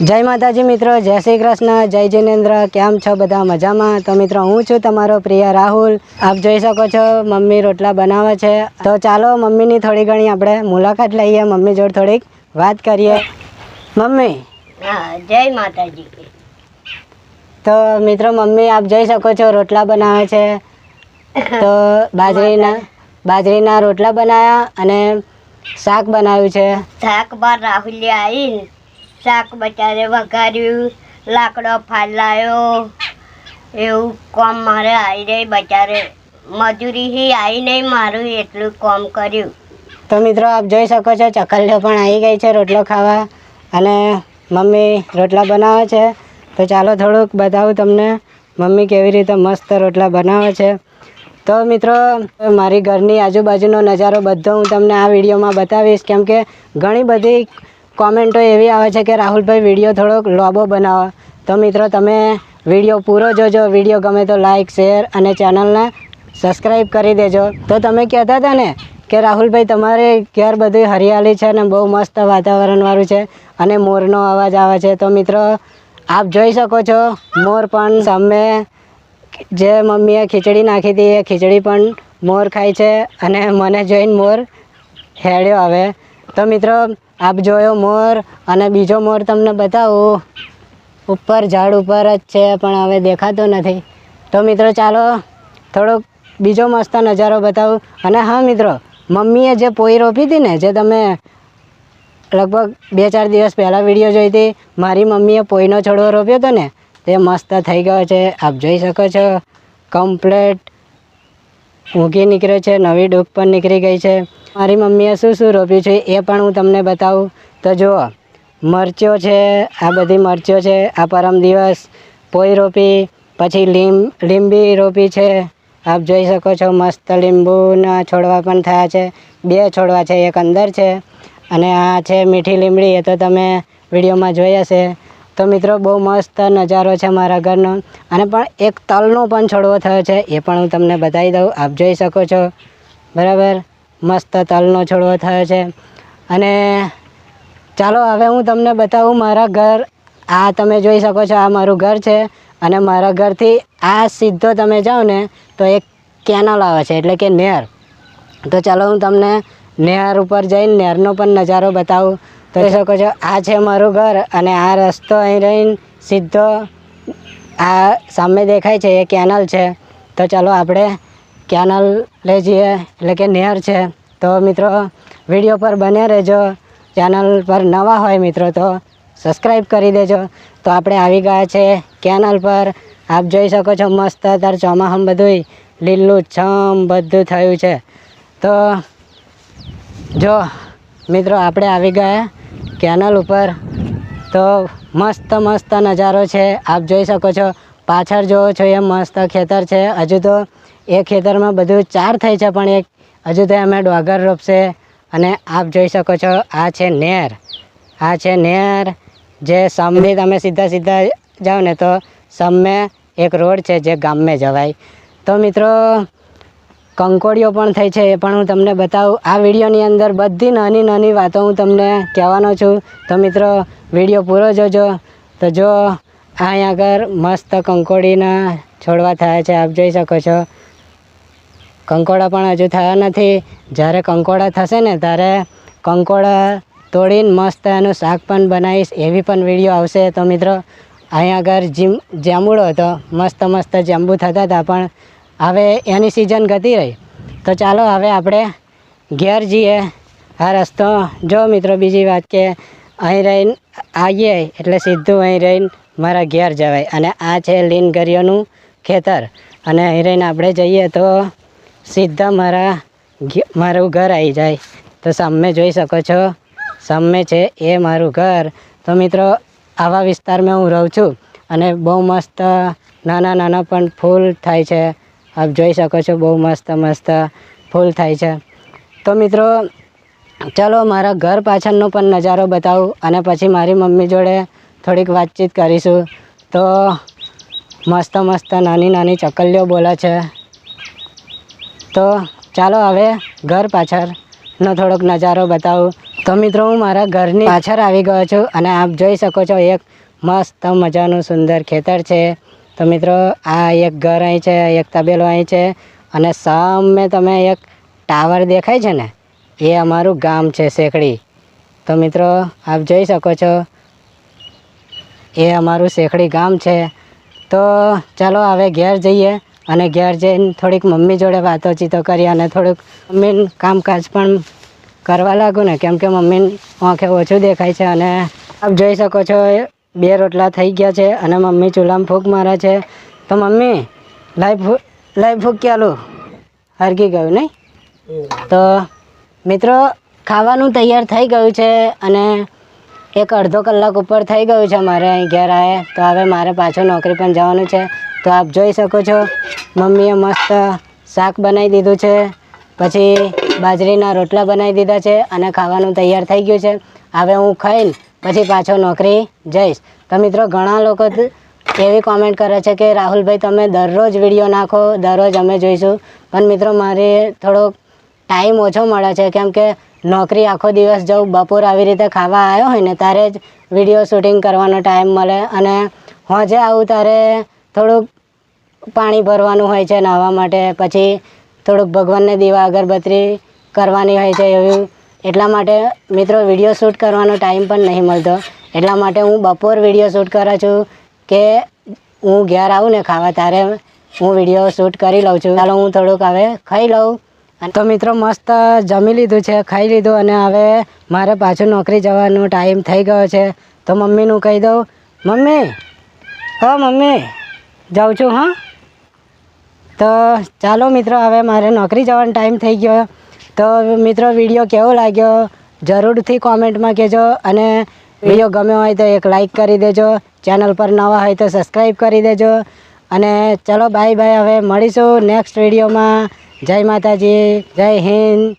જય માતાજી મિત્રો જય શ્રી કૃષ્ણ જય જિનેન્દ્ર કેમ છો બધા મજામાં? તો મિત્રો હું છું તમારો પ્રિય રાહુલ. આપ જોઈ શકો છો મમ્મી રોટલા બનાવે છે. તો ચાલો મમ્મીની થોડી ઘણી આપણે મુલાકાત લઈએ મમ્મી જોડે થોડીક વાત કરીએ. મમ્મી. હા જય માતાજી. તો મિત્રો મમ્મી આપ જોઈ શકો છો રોટલા બનાવે છે. તો બાજરીના બાજરીના રોટલા બનાવ્યા અને શાક બનાવ્યું છે. શાક બાર રાહુલ આવીને શાક બચારે વઘાર્યું, લાકડો ફાલાયો. એવું કોમ મારે આવી રહી બચારે મજૂરી આવી નહીં મારું એટલું કોમ કર્યું. તો મિત્રો આપ જોઈ શકો છો, ચકલીઓ પણ આવી ગઈ છે રોટલો ખાવા. અને મમ્મી રોટલા બનાવે છે. તો ચાલો થોડુંક બતાવું તમને મમ્મી કેવી રીતે મસ્ત રોટલા બનાવે છે. તો મિત્રો, મારી ઘરની આજુબાજુનો નજારો બધો હું તમને આ વિડીયોમાં બતાવીશ. કેમ કે ઘણી બધી કોમેન્ટો એવી આવે છે કે, રાહુલભાઈ, વીડિયો થોડોક લોબો બનાવો. તો મિત્રો, તમે વીડિયો પૂરો જોજો. વીડિયો ગમે તો લાઇક શેર અને ચેનલને સબસ્ક્રાઈબ કરી દેજો. તો તમે કહેતા હતા ને કે, રાહુલભાઈ, તમારે ઘેર બધી હરિયાળી છે ને બહુ મસ્ત વાતાવરણવાળું છે અને મોરનો અવાજ આવે છે. તો મિત્રો, આપ જોઈ શકો છો, મોર પણ સામે જે મમ્મીએ ખીચડી નાખી હતી, એ ખીચડી પણ મોર ખાય છે અને મને જોઈને મોર હેડ્યો આવે. તો મિત્રો આપ જોયો મોર અને બીજો મોર તમને બતાવું. ઉપર ઝાડ ઉપર જ છે, પણ હવે દેખાતો નથી. તો મિત્રો ચાલો, થોડોક બીજો મસ્ત નજારો બતાવું. અને હા મિત્રો, મમ્મીએ જે પોઈ રોપી હતી ને, જે તમે લગભગ બે ચાર દિવસ પહેલાં વીડિયો જોઈ હતી, મારી મમ્મીએ પોઈનો છોડવો રોપ્યો હતો ને, તે મસ્ત થઈ ગયો છે. આપ જોઈ શકો છો. કમ્પ્લેટ. ઊંઘી નીકળ્યો છે, નવી ડૂક પણ નીકળી ગઈ છે. મારી મમ્મીએ શું શું રોપ્યું છે એ પણ હું તમને બતાવું. તો જુઓ, મરચીઓ છે, આ બધી મરચીઓ છે, આ પરમ દિવસ પોઈ રોપી, પછી લીમ, લીંબી રોપી છે. આપ જોઈ શકો છો, મસ્ત લીંબુના છોડવા પણ થયા છે. બે છોડવા છે, એક અંદર છે. અને આ છે મીઠી લીમડી એ તો તમે વિડીયોમાં જોઈ હશે. તો મિત્રો, બહુ મસ્ત નજારો છે મારા ઘરનો. અને પણ એક તલનો પણ છોડવો થયો છે, એ પણ હું તમને બતાવી દઉં. આપ જોઈ શકો છો. બરાબર? મસ્ત તલનો છોડવો થયો છે. અને ચાલો, હવે હું તમને બતાવું મારા ઘર. આ તમે જોઈ શકો છો, આ મારું ઘર છે. અને મારા ઘરથી આ સીધો તમે જાઓ ને, તો એક કેનલ આવે છે, એટલે કે નહેર તો ચાલો, હું તમને નહેર ઉપર જઈને નહેરનો પણ નજારો બતાવું. જોઈ શકો છો આ છે મારું ઘર અને આ રસ્તો અહીં રહીને સીધો આ સામે દેખાય છે, એ કેનલ છે. તો ચાલો આપણે કેનલ લઈ જઈએ, એટલે કે નહેર છે. તો મિત્રો, વીડિયો પર બને રહેજો. ચેનલ પર નવા હોય મિત્રો તો સબસ્ક્રાઈબ કરી દેજો. તો આપણે આવી ગયા છે કેનલ પર. આપ જોઈ શકો છો મસ્ત અત્યારે ચોમાસામાં બધું લીલું છમ બધું થયું છે. તો જો, મિત્રો, આપણે આવી ગયા. કેનલ ઉપર. તો મસ્ત મસ્ત નજારો છે. આપ જોઈ શકો છો. પાછળ જોવો છો એ મસ્ત ખેતર છે. હજુ તો એ ખેતરમાં બધું ચાર થઈ છે પણ એક. હજુ તો અમે ડોગર રોપશે. અને આપ જોઈ શકો છો, આ છે નેર. આ છે નેર. જે સામે તમે સીધા સીધા જાઓ ને તો સામે એક રોડ છે જે ગામમાં જવાય. તો મિત્રો કંકોડીઓ પણ થઈ છે એ પણ હું તમને બતાવું. આ વિડીયોની અંદર બધી નાની નાની વાતો હું તમને કહેવાનો છું. તો મિત્રો, વીડિયો પૂરો જોજો. તો જો અહીંયા આગળ મસ્ત કંકોડીના છોડવા થયા છે, આપ જોઈ શકો છો. કંકોડા પણ હજુ થયા નથી. જ્યારે કંકોડા થશે ને, ત્યારે કંકોડા તોડીને મસ્ત એનું શાક પણ બનાવીશ. એવી પણ વીડિયો આવશે. તો મિત્રો, અહીંયા આગળ જીમ જાંબુડો હતો. મસ્ત મસ્ત જાંબુ થતા હતા, પણ હવે એની સિઝન ગતી રહી. તો ચાલો હવે આપણે ઘેર જઈએ. આ રસ્તો. જો મિત્રો, બીજી વાત કે અહીં રહીને આવીએ એટલે સીધું અહીં રહીને મારા ઘેર જવાય. અને આ છે લીન ગરિયોનું ખેતર. અને અહીં રહીને આપણે જઈએ તો સીધા મારા મારું ઘર આવી જાય. તો સામે જોઈ શકો છો. સામે છે એ મારું ઘર. તો મિત્રો, આવા વિસ્તારમાં હું રહું છું. અને બહુ મસ્ત નાના નાના પણ ફૂલ થાય છે. આપ જોઈ શકો છો બહુ મસ્ત મસ્ત ફૂલ થાય છે. તો મિત્રો, ચાલો મારા ઘર પાછળનો પણ નજારો બતાવું અને પછી મારી મમ્મી જોડે થોડીક વાતચીત કરીશું. તો મસ્ત મસ્ત નાની નાની ચકલીઓ બોલે છે. તો ચાલો હવે ઘર પાછળનો થોડોક નજારો બતાવું. તો મિત્રો, હું મારા ઘરની પાછળ આવી ગયો છું અને આપ જોઈ શકો છો એક મસ્ત મજાનું સુંદર ખેતર છે. તો મિત્રો, આ એક ઘર અહીં છે, એક તબેલો અહીં છે અને સામે તમે એક ટાવર દેખાય છે ને, એ અમારું ગામ છે શેખડી તો મિત્રો, આપ જોઈ શકો છો, એ અમારું શેખડી ગામ છે. તો ચાલો હવે ઘેર જઈએ અને ઘેર જઈને થોડીક મમ્મી જોડે વાતોચીતો કરી અને થોડુંક મમ્મીનું કામકાજ પણ કરવા લાગુ ને, કેમ કે મમ્મી આંખે ઓછું દેખાય છે અને આપ જોઈ શકો છો બે રોટલા થઈ ગયા છે અને મમ્મી ચૂલામાં ફૂંક મારે છે. તો મમ્મી લાઈવ ફૂ, લાઈ ફૂંક ચાલુ હરકી ગયું નહીં? તો મિત્રો, ખાવાનું તૈયાર થઈ ગયું છે અને એક અડધો કલાક ઉપર થઈ ગયું છે મારે અહીં ઘેર આવે તો હવે મારે પાછું નોકરી પણ જવાનું છે. તો આપ જોઈ શકો છો, મમ્મીએ મસ્ત શાક બનાવી દીધું છે. પછી બાજરીના રોટલા બનાવી દીધા છે અને ખાવાનું તૈયાર થઈ ગયું છે. હવે હું ખાઈને પછી પાછો નોકરી જઈશ. તો મિત્રો, ઘણા લોકો એવી કોમેન્ટ કરે છે કે, રાહુલભાઈ, તમે દરરોજ વીડિયો નાખો, દરરોજ અમે જોઈશું. પણ મિત્રો, મારે થોડોક ટાઈમ ઓછો મળે છે. કેમ કે નોકરી આખો દિવસ જવું બપોર આવી રીતે ખાવા આવ્યો હોય ને, ત્યારે જ વીડિયો શૂટિંગ કરવાનો ટાઈમ મળે અને હોજે આવું ત્યારે થોડુંક પાણી ભરવાનું હોય છે, નાહવા માટે. પછી થોડુંક ભગવાનને દીવા અગરબત્તી કરવાની હોય છે એવું એટલા માટે મિત્રો વીડિયો શૂટ કરવાનો ટાઈમ પણ નહીં મળતો. એટલા માટે હું બપોર વીડિયો શૂટ કરું છું કે હું ઘેર આવું ને ખાવા ત્યારે હું વીડિયો શૂટ કરી લઉં છું. ચાલો હું થોડુંક હવે ખાઈ લઉં. તો મિત્રો મસ્ત જમી લીધું છે, ખાઈ લીધું અને હવે મારે પાછું નોકરી જવાનો ટાઈમ થઈ ગયો છે. તો મમ્મીનું કહી દઉં. મમ્મી, હો મમ્મી, જાઉં છું, હા. તો ચાલો મિત્રો, હવે મારે નોકરી જવાનો ટાઈમ થઈ ગયો. તો મિત્રો વીડિયો કેવો લાગ્યો? જરૂરથી કોમેન્ટમાં કહેજો અને વીડિયો ગમ્યો હોય તો એક લાઈક કરી દેજો. ચેનલ પર નવા હોય તો સબસ્ક્રાઈબ કરી દેજો. અને ચલો બાય બાય હવે મળીશું નેક્સ્ટ વિડીયોમાં. જય માતાજી, જય હિન્દ.